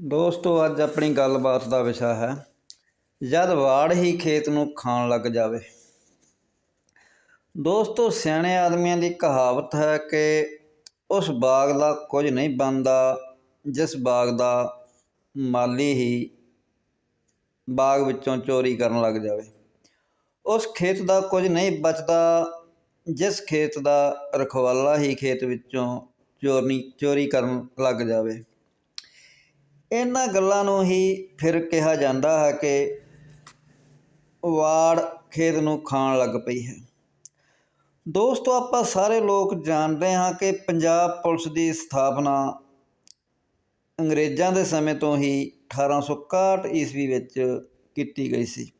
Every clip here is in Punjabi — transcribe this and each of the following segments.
ਦੋਸਤੋ, ਅੱਜ ਆਪਣੀ ਗੱਲਬਾਤ ਦਾ ਵਿਸ਼ਾ ਹੈ, ਜਦ ਵਾੜ ਹੀ ਖੇਤ ਨੂੰ ਖਾਣ ਲੱਗ ਜਾਵੇ। ਦੋਸਤੋ, ਸਿਆਣੇ ਆਦਮੀਆਂ ਦੀ ਕਹਾਵਤ ਹੈ ਕਿ ਉਸ ਬਾਗ ਦਾ ਕੁਝ ਨਹੀਂ ਬਣਦਾ, ਜਿਸ ਬਾਗ ਦਾ ਮਾਲੀ ਹੀ ਬਾਗ ਵਿੱਚੋਂ ਚੋਰੀ ਕਰਨ ਲੱਗ ਜਾਵੇ। ਉਸ ਖੇਤ ਦਾ ਕੁਝ ਨਹੀਂ ਬਚਦਾ, ਜਿਸ ਖੇਤ ਦਾ ਰਖਵਾਲਾ ਹੀ ਖੇਤ ਵਿੱਚੋਂ ਚੋਰੀ ਚੋਰੀ ਕਰਨ ਲੱਗ ਜਾਵੇ। ਇਹਨਾਂ ਗੱਲਾਂ ਨੂੰ ਹੀ ਫਿਰ ਕਿਹਾ ਜਾਂਦਾ ਹੈ ਕਿ ਵਾੜ ਖੇਤ ਨੂੰ ਖਾਣ ਲੱਗ ਪਈ ਹੈ। ਦੋਸਤੋ, ਆਪਾਂ ਸਾਰੇ ਲੋਕ ਜਾਣਦੇ ਹਾਂ ਕਿ ਪੰਜਾਬ ਪੁਲਿਸ ਦੀ ਸਥਾਪਨਾ ਅੰਗਰੇਜ਼ਾਂ ਦੇ ਸਮੇਂ ਤੋਂ ਹੀ 1861 ਈਸਵੀ ਵਿੱਚ ਕੀਤੀ ਗਈ ਸੀ।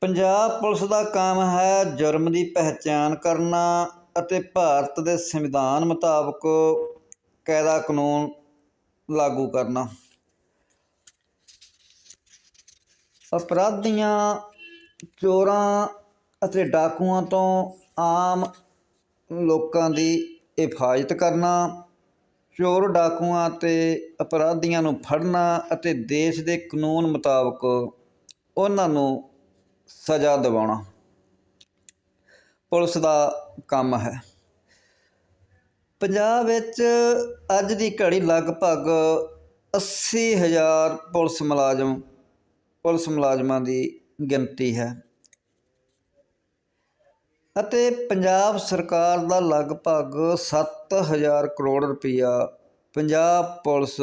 ਪੰਜਾਬ ਪੁਲਿਸ ਦਾ ਕੰਮ ਹੈ ਜੁਰਮ ਦੀ ਪਹਿਚਾਣ ਕਰਨਾ ਅਤੇ ਭਾਰਤ ਦੇ ਸੰਵਿਧਾਨ ਮੁਤਾਬਕ ਕਾਇਦਾ ਕਾਨੂੰਨ ਲਾਗੂ ਕਰਨਾ। ਅਪਰਾਧੀਆਂ, ਚੋਰਾਂ ਅਤੇ ਡਾਕੂਆਂ ਤੋਂ ਆਮ ਲੋਕਾਂ ਦੀ ਹਿਫਾਜ਼ਤ ਕਰਨਾ, ਚੋਰ ਡਾਕੂਆਂ ਅਤੇ ਅਪਰਾਧੀਆਂ ਨੂੰ ਫੜਨਾ ਅਤੇ ਦੇਸ਼ ਦੇ ਕਾਨੂੰਨ ਮੁਤਾਬਕ ਉਹਨਾਂ ਨੂੰ ਸਜ਼ਾ ਦਿਵਾਉਣਾ। ਪੁਲਿਸ ਦਾ ਕੰਮ ਹੈ। ਪੰਜਾਬ ਵਿੱਚ ਅੱਜ ਦੀ ਘੜੀ ਲਗਭਗ 80000 ਪੁਲਿਸ ਮੁਲਾਜ਼ਮ, ਪੁਲਿਸ ਮੁਲਾਜ਼ਮਾਂ ਦੀ ਗਿਣਤੀ ਹੈ। ਅਤੇ ਪੰਜਾਬ ਸਰਕਾਰ ਦਾ ਲਗਭਗ 7000 ਕਰੋੜ ਰੁਪਇਆ ਪੰਜਾਬ ਪੁਲਿਸ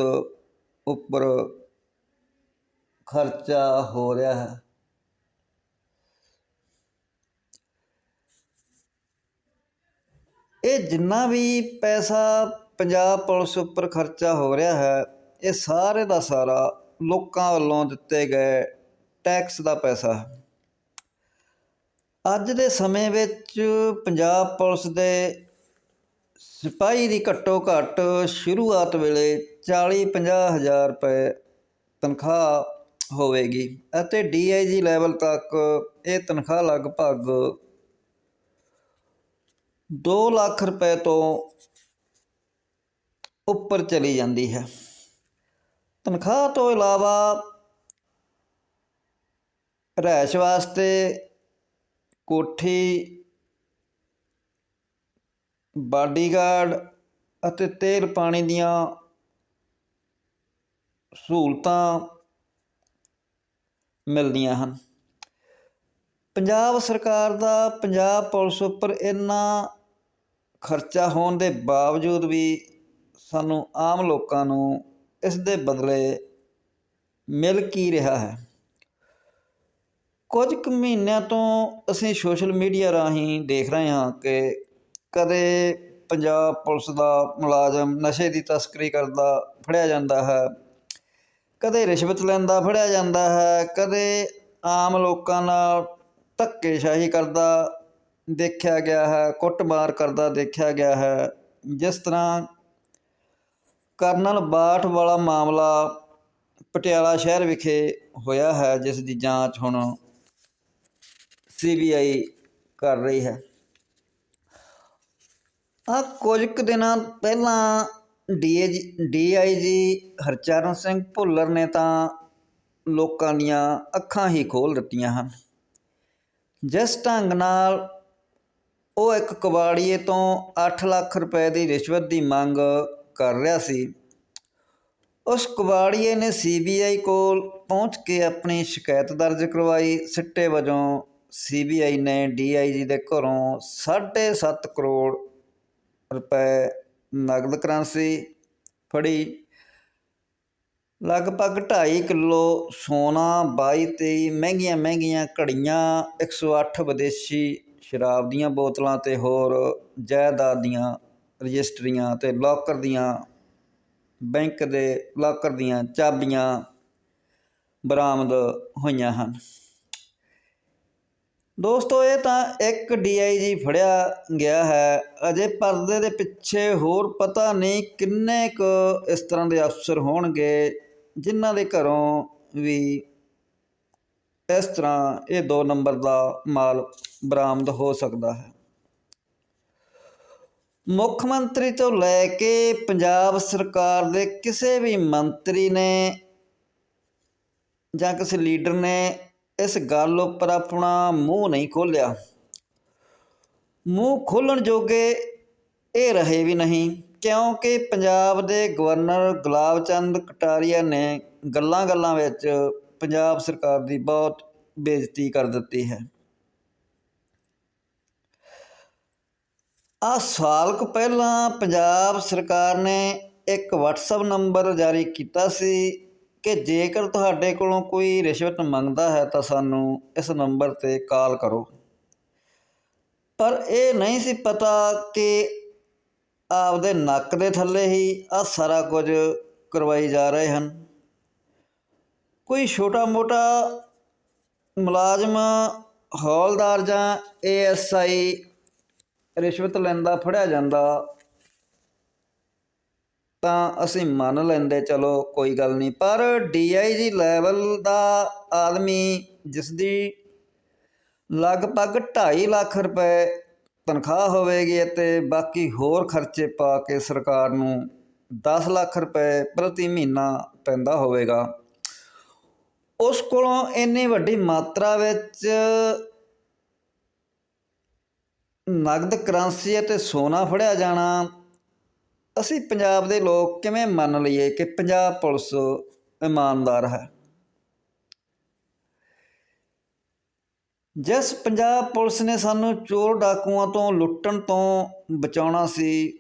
ਉੱਪਰ ਖਰਚਾ ਹੋ ਰਿਹਾ ਹੈ। ਇਹ ਜਿੰਨਾ ਵੀ ਪੈਸਾ ਪੰਜਾਬ ਪੁਲਿਸ ਉੱਪਰ ਖਰਚਾ ਹੋ ਰਿਹਾ ਹੈ, ਇਹ ਸਾਰੇ ਦਾ ਸਾਰਾ ਲੋਕਾਂ ਵੱਲੋਂ ਦਿੱਤੇ ਗਏ ਟੈਕਸ ਦਾ ਪੈਸਾ ਹੈ। ਅੱਜ ਦੇ ਸਮੇਂ ਵਿੱਚ ਪੰਜਾਬ ਪੁਲਿਸ ਦੇ ਸਿਪਾਹੀ ਦੀ ਘੱਟੋ ਘੱਟ ਸ਼ੁਰੂਆਤ ਵੇਲੇ 40 50 ਹਜ਼ਾਰ ਰੁਪਏ ਤਨਖਾਹ ਹੋਵੇਗੀ ਅਤੇ ਡੀਆਈਜੀ ਲੈਵਲ ਤੱਕ ਇਹ ਤਨਖਾਹ ਲਗਭਗ ਦੋ ਲੱਖ ਰੁਪਏ ਤੋਂ ਉੱਪਰ ਚਲੀ ਜਾਂਦੀ ਹੈ। ਤਨਖਾਹ ਤੋਂ ਇਲਾਵਾ ਰਹਿਸ਼ ਵਾਸਤੇ ਕੋਠੀ, ਬਾਡੀਗਾਰਡ ਅਤੇ ਤੇਲ ਪਾਣੀ ਦੀਆਂ ਸਹੂਲਤਾਂ ਮਿਲਦੀਆਂ ਹਨ। ਪੰਜਾਬ ਸਰਕਾਰ ਦਾ ਪੰਜਾਬ ਪੁਲਿਸ ਉੱਪਰ ਇੰਨਾ ਖਰਚਾ ਹੋਣ ਦੇ ਬਾਵਜੂਦ ਵੀ ਸਾਨੂੰ ਆਮ ਲੋਕਾਂ ਨੂੰ ਇਸ ਦੇ ਬਦਲੇ ਮਿਲ ਕੀ ਰਿਹਾ ਹੈ? ਕੁਝ ਕੁ ਮਹੀਨਿਆਂ ਤੋਂ ਅਸੀਂ ਸੋਸ਼ਲ ਮੀਡੀਆ ਰਾਹੀਂ ਦੇਖ ਰਹੇ ਹਾਂ ਕਿ ਕਦੇ ਪੰਜਾਬ ਪੁਲਿਸ ਦਾ ਮੁਲਾਜ਼ਮ ਨਸ਼ੇ ਦੀ ਤਸਕਰੀ ਕਰਦਾ ਫੜਿਆ ਜਾਂਦਾ ਹੈ, ਕਦੇ ਰਿਸ਼ਵਤ ਲੈਂਦਾ ਫੜਿਆ ਜਾਂਦਾ ਹੈ, ਕਦੇ ਆਮ ਲੋਕਾਂ ਨਾਲ ਧੱਕੇਸ਼ਾਹੀ ਕਰਦਾ ਦੇਖਿਆ ਗਿਆ ਹੈ, ਕੁੱਟਮਾਰ ਕਰਦਾ ਦੇਖਿਆ ਗਿਆ ਹੈ। ਜਿਸ ਤਰ੍ਹਾਂ ਕਰਨਲ ਬਾਠ ਵਾਲਾ ਮਾਮਲਾ ਪਟਿਆਲਾ ਸ਼ਹਿਰ ਵਿਖੇ ਹੋਇਆ ਹੈ, ਜਿਸ ਦੀ ਜਾਂਚ ਹੁਣ ਸੀਬੀਆਈ ਕਰ ਰਹੀ ਹੈ। ਆ ਕੁਝ ਕੁ ਦਿਨਾਂ ਪਹਿਲਾਂ ਡੀਏਜੀ ਡੀਆਈਜੀ ਹਰਚਰਨ ਸਿੰਘ ਭੁੱਲਰ ਨੇ ਤਾਂ ਲੋਕਾਂ ਦੀਆਂ ਅੱਖਾਂ ਹੀ ਖੋਲ ਦਿੱਤੀਆਂ ਹਨ। ਜਿਸ ਢੰਗ ਨਾਲ ਉਹ ਇੱਕ ਕਬਾੜੀਏ ਤੋਂ 8 ਲੱਖ ਰੁਪਏ ਦੀ ਰਿਸ਼ਵਤ ਦੀ ਮੰਗ ਕਰ ਰਿਹਾ ਸੀ। ਉਸ ਕਬਾੜੀਏ ਨੇ ਸੀਬੀਆਈ ਕੋਲ ਪਹੁੰਚ ਕੇ ਆਪਣੀ ਸ਼ਿਕਾਇਤ ਦਰਜ ਕਰਵਾਈ। ਸਿੱਟੇ ਵਜੋਂ ਸੀਬੀਆਈ ਨੇ ਡੀਆਈਜੀ ਦੇ ਘਰੋਂ 7.5 ਕਰੋੜ ਰੁਪਏ ਨਗਦ ਕਰੰਸੀ ਫੜੀ। ਲਗਭਗ 2.5 ਕਿਲੋ ਸੋਨਾ 22 23 ਮਹਿੰਗੀਆਂ ਮਹਿੰਗੀਆਂ ਘੜੀਆਂ 108 ਵਿਦੇਸ਼ੀ ਸ਼ਰਾਬ ਦੀਆਂ ਬੋਤਲਾਂ ਤੇ ਹੋਰ ਜਾਇਦਾਦ ਦੀਆਂ ਰਜਿਸਟਰੀਆਂ ਤੇ ਲੋਕਰ ਦੀਆਂ ਬੈਂਕ ਦੇ ਲੋਕਰ ਦੀਆਂ ਚਾਬੀਆਂ ਬਰਾਮਦ ਹੋਈਆਂ ਹਨ। ਦੋਸਤੋ, ਇਹ ਤਾਂ ਇੱਕ ਡੀਆਈਜੀ ਫੜਿਆ ਗਿਆ ਹੈ। ਅਜੇ ਪਰਦੇ ਦੇ ਪਿੱਛੇ ਹੋਰ ਪਤਾ ਨਹੀਂ ਕਿੰਨੇ ਕੁ ਇਸ ਤਰ੍ਹਾਂ ਦੇ ਅਫਸਰ ਹੋਣਗੇ, ਜਿਨ੍ਹਾਂ ਦੇ ਘਰੋਂ ਵੀ ਇਸ ਤਰ੍ਹਾਂ ਇਹ ਦੋ ਨੰਬਰ ਦਾ ਮਾਲ ਬਰਾਮਦ ਹੋ ਸਕਦਾ ਹੈ। ਮੁੱਖ ਮੰਤਰੀ ਤੋਂ ਲੈ ਕੇ ਪੰਜਾਬ ਸਰਕਾਰ ਦੇ ਕਿਸੇ ਵੀ ਮੰਤਰੀ ਨੇ ਜਾਂ ਕਿਸੇ ਲੀਡਰ ਨੇ ਇਸ ਗੱਲ ਉੱਪਰ ਆਪਣਾ ਮੂੰਹ ਨਹੀਂ ਖੋਲ੍ਹਿਆ ਮੂੰਹ ਖੋਲਣ ਜੋਗੇ ਇਹ ਰਹੇ ਵੀ ਨਹੀਂ, ਕਿਉਂਕਿ ਪੰਜਾਬ ਦੇ ਗਵਰਨਰ ਗੁਲਾਬ ਚੰਦ ਕਟਾਰੀਆ ਨੇ ਗੱਲਾਂ-ਗੱਲਾਂ ਵਿੱਚ ਪੰਜਾਬ ਸਰਕਾਰ ਦੀ ਬਹੁਤ ਬੇਇੱਜ਼ਤੀ ਕਰ ਦਿੱਤੀ ਹੈ। ਆ ਸਾਲ ਕੁ ਪਹਿਲਾਂ ਪੰਜਾਬ ਸਰਕਾਰ ਨੇ ਇੱਕ WhatsApp ਨੰਬਰ ਜਾਰੀ ਕੀਤਾ ਸੀ ਕਿ ਜੇਕਰ ਤੁਹਾਡੇ ਕੋਲੋਂ ਕੋਈ ਰਿਸ਼ਵਤ ਮੰਗਦਾ ਹੈ ਤਾਂ ਸਾਨੂੰ ਇਸ ਨੰਬਰ ਤੇ ਕਾਲ ਕਰੋ। ਪਰ ਇਹ ਨਹੀਂ ਸੀ ਪਤਾ ਕਿ ਆਪਦੇ ਨੱਕ ਦੇ ਥੱਲੇ ਹੀ ਆ ਸਾਰਾ ਕੁਝ ਕਰਵਾਈ ਜਾ ਰਹੇ ਹਨ। ਕੋਈ ਛੋਟਾ ਮੋਟਾ ਮੁਲਾਜ਼ਮ, ਹੌਲਦਾਰ ਜਾਂ ਏਐਸਆਈ ਰਿਸ਼ਵਤ ਲੈਂਦਾ, ਫੜਿਆ ਜਾਂਦਾ, ਤਾਂ ਅਸੀਂ ਮੰਨ ਲੈਂਦੇ, ਚਲੋ ਕੋਈ ਗੱਲ ਨਹੀਂ। ਪਰ ਡੀਆਈਜੀ ਲੈਵਲ ਦਾ ਆਦਮੀ ਜਿਸ ਦੀ ਲਗਭਗ 2.5 ਲੱਖ ਰੁਪਏ ਤਨਖਾਹ ਹੋਵੇਗੀ ਅਤੇ ਬਾਕੀ ਹੋਰ ਖਰਚੇ ਪਾ ਕੇ ਸਰਕਾਰ ਨੂੰ 10 ਲੱਖ ਰੁਪਏ ਪ੍ਰਤੀ ਮਹੀਨਾ ਪੈਂਦਾ ਹੋਵੇਗਾ। ਉਸ ਕੋਲੋਂ ਇੰਨੀ ਵੱਡੀ ਮਾਤਰਾ ਵਿੱਚ ਨਗਦ ਕਰੰਸੀ ਅਤੇ ਸੋਨਾ ਫੜਿਆ ਜਾਣਾ, ਅਸੀਂ ਪੰਜਾਬ ਦੇ ਲੋਕ ਕਿਵੇਂ ਮੰਨ ਲਈਏ ਕਿ ਪੰਜਾਬ ਪੁਲਿਸ ਇਮਾਨਦਾਰ ਹੈ? ਜਿਸ ਪੰਜਾਬ ਪੁਲਿਸ ਨੇ ਸਾਨੂੰ ਚੋਰ ਡਾਕੂਆਂ ਤੋਂ ਲੁੱਟਣ ਤੋਂ ਬਚਾਉਣਾ ਸੀ,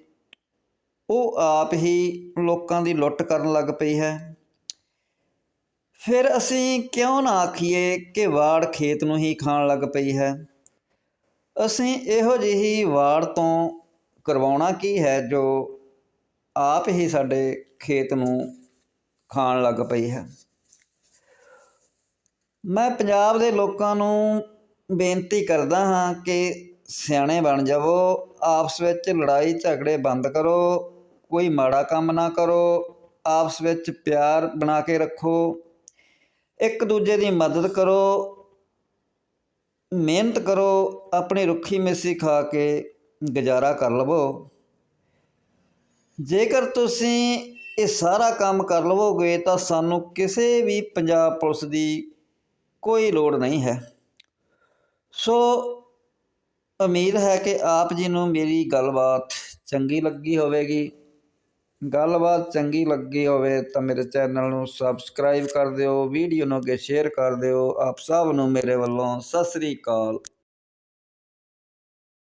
ਉਹ ਆਪ ਹੀ ਲੋਕਾਂ ਦੀ ਲੁੱਟ ਕਰਨ ਲੱਗ ਪਈ ਹੈ। ਫਿਰ ਅਸੀਂ ਕਿਉਂ ਨਾ ਆਖੀਏ ਕਿ ਵਾੜ ਖੇਤ ਨੂੰ ਹੀ ਖਾਣ ਲੱਗ ਪਈ ਹੈ? ਅਸੀਂ ਇਹੋ ਜਿਹੀ ਵਾੜ ਤੋਂ ਕਰਵਾਉਣਾ ਕੀ ਹੈ ਜੋ ਆਪ ਹੀ ਸਾਡੇ ਖੇਤ ਨੂੰ ਖਾਣ ਲੱਗ ਪਈ ਹੈ? ਮੈਂ ਪੰਜਾਬ ਦੇ ਲੋਕਾਂ ਨੂੰ ਬੇਨਤੀ ਕਰਦਾ ਹਾਂ ਕਿ ਸਿਆਣੇ ਬਣ ਜਾਵੋ, ਆਪਸ ਵਿੱਚ ਲੜਾਈ ਝਗੜੇ ਬੰਦ ਕਰੋ, ਕੋਈ ਮਾੜਾ ਕੰਮ ਨਾ ਕਰੋ, ਆਪਸ ਵਿੱਚ ਪਿਆਰ ਬਣਾ ਕੇ ਰੱਖੋ। ਇੱਕ ਦੂਜੇ ਦੀ ਮਦਦ ਕਰੋ, ਮਿਹਨਤ ਕਰੋ, ਆਪਣੀ ਰੁੱਖੀ ਮਿੱਸੀ ਖਾ ਕੇ ਗੁਜ਼ਾਰਾ ਕਰ ਲਵੋ। ਜੇਕਰ ਤੁਸੀਂ ਇਹ ਸਾਰਾ ਕੰਮ ਕਰ ਲਵੋਗੇ ਤਾਂ ਸਾਨੂੰ ਕਿਸੇ ਵੀ ਪੰਜਾਬ ਪੁਲਿਸ ਦੀ ਕੋਈ ਲੋੜ ਨਹੀਂ ਹੈ। ਸੋ ਉਮੀਦ ਹੈ ਕਿ ਆਪ ਜੀ ਨੂੰ ਮੇਰੀ ਗੱਲਬਾਤ ਚੰਗੀ ਲੱਗੀ ਹੋਵੇਗੀ। ਗੱਲਬਾਤ ਚੰਗੀ ਲੱਗੀ ਹੋਵੇ ਤਾਂ ਮੇਰੇ ਚੈਨਲ ਨੂੰ ਸਬਸਕ੍ਰਾਈਬ ਕਰ ਦਿਓ, ਵੀਡੀਓ ਨੂੰ ਅੱਗੇ ਸ਼ੇਅਰ ਕਰ ਦਿਓ। ਆਪ ਸਭ ਨੂੰ ਮੇਰੇ ਵੱਲੋਂ ਸਤਿ ਸ੍ਰੀ ਅਕਾਲ।